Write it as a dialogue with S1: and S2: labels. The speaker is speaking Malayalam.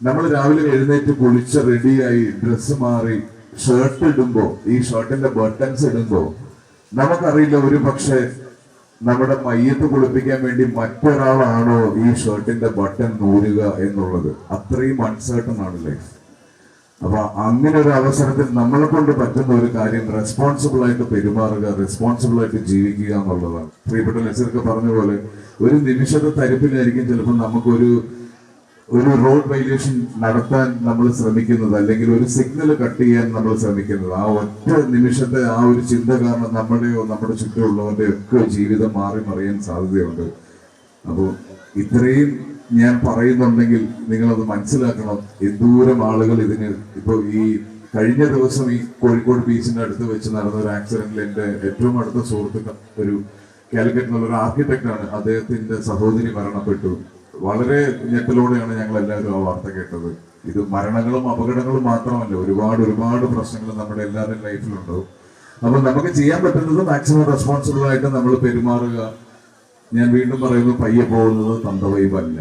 S1: നമ്മൾ രാവിലെ എഴുന്നേറ്റ് കുളിച്ച് റെഡിയായി ഡ്രസ്സ് മാറി ഷർട്ട് ഇടുമ്പോ ഈ ഷർട്ടിന്റെ ബട്ടൺസ് ഇടുമ്പോ നമുക്കറിയില്ല ഒരു പക്ഷേ നമ്മുടെ മയ്യത്ത് കുളിപ്പിക്കാൻ വേണ്ടി മറ്റൊരാളാണോ ഈ ഷർട്ടിന്റെ ബട്ടൺ നൂരുക എന്നുള്ളത്. അത്രയും അൺസേർട്ടൺ ആണ് ലൈഫ് അപ്പൊ അങ്ങനെ ഒരു അവസരത്തിൽ നമ്മളെ കൊണ്ട് പറ്റുന്ന ഒരു കാര്യം റെസ്പോൺസിബിൾ ആയിട്ട് പെരുമാറുക റെസ്പോൺസിബിൾ ആയിട്ട് ജീവിക്കുക എന്നുള്ളതാണ്. പ്രിയപ്പെട്ട ലസർക്ക് പറഞ്ഞ പോലെ ഒരു നിമിഷത്തെ തരിപ്പിലായിരിക്കും ചിലപ്പോൾ നമുക്കൊരു ഒരു റോഡ് വൈലേഷൻ നടത്താൻ നമ്മൾ ശ്രമിക്കുന്നത് അല്ലെങ്കിൽ ഒരു സിഗ്നൽ കട്ട് ചെയ്യാൻ നമ്മൾ ശ്രമിക്കുന്നത്. ആ ഒറ്റ നിമിഷത്തെ ആ ഒരു ചിന്ത കാരണം നമ്മുടെയോ നമ്മുടെ ചുറ്റുമുള്ളവരുടെ ഒക്കെ ജീവിതം മാറി മറിയാൻ സാധ്യതയുണ്ട്. അപ്പോൾ ഇത്രയും ഞാൻ പറയുന്നുണ്ടെങ്കിൽ നിങ്ങളത് മനസ്സിലാക്കണം. എന്തോരം ആളുകൾ ഇതിന് ഇപ്പോൾ ഈ കഴിഞ്ഞ ദിവസം ഈ കോഴിക്കോട് ബീച്ചിന്റെ അടുത്ത് വെച്ച് നടന്ന ഒരു ആക്സിഡന്റിൽ എന്റെ ഏറ്റവും അടുത്ത സുഹൃത്തുക്കൾ ഒരു കാലിക്കറ്റിനുള്ള ഒരു ആർക്കിടെക്റ്റാണ് അദ്ദേഹത്തിന്റെ സഹോദരി മരണപ്പെട്ടു. വളരെ ഞെട്ടലോടെയാണ് ഞങ്ങൾ എല്ലാവരും ആ വാർത്ത കേട്ടത്. ഇത് മരണങ്ങളും അപകടങ്ങളും മാത്രമല്ല ഒരുപാട് ഒരുപാട് പ്രശ്നങ്ങൾ നമ്മുടെ എല്ലാവരുടെയും ലൈഫിലുണ്ടാവും അപ്പൊ നമുക്ക് ചെയ്യാൻ പറ്റുന്നത് മാക്സിമം റെസ്പോൺസിബിൾ ആയിട്ട് നമ്മൾ പെരുമാറുക. ഞാൻ വീണ്ടും പറയുന്നു പയ്യെ പോകുന്നത് തന്തവൈബല്ല.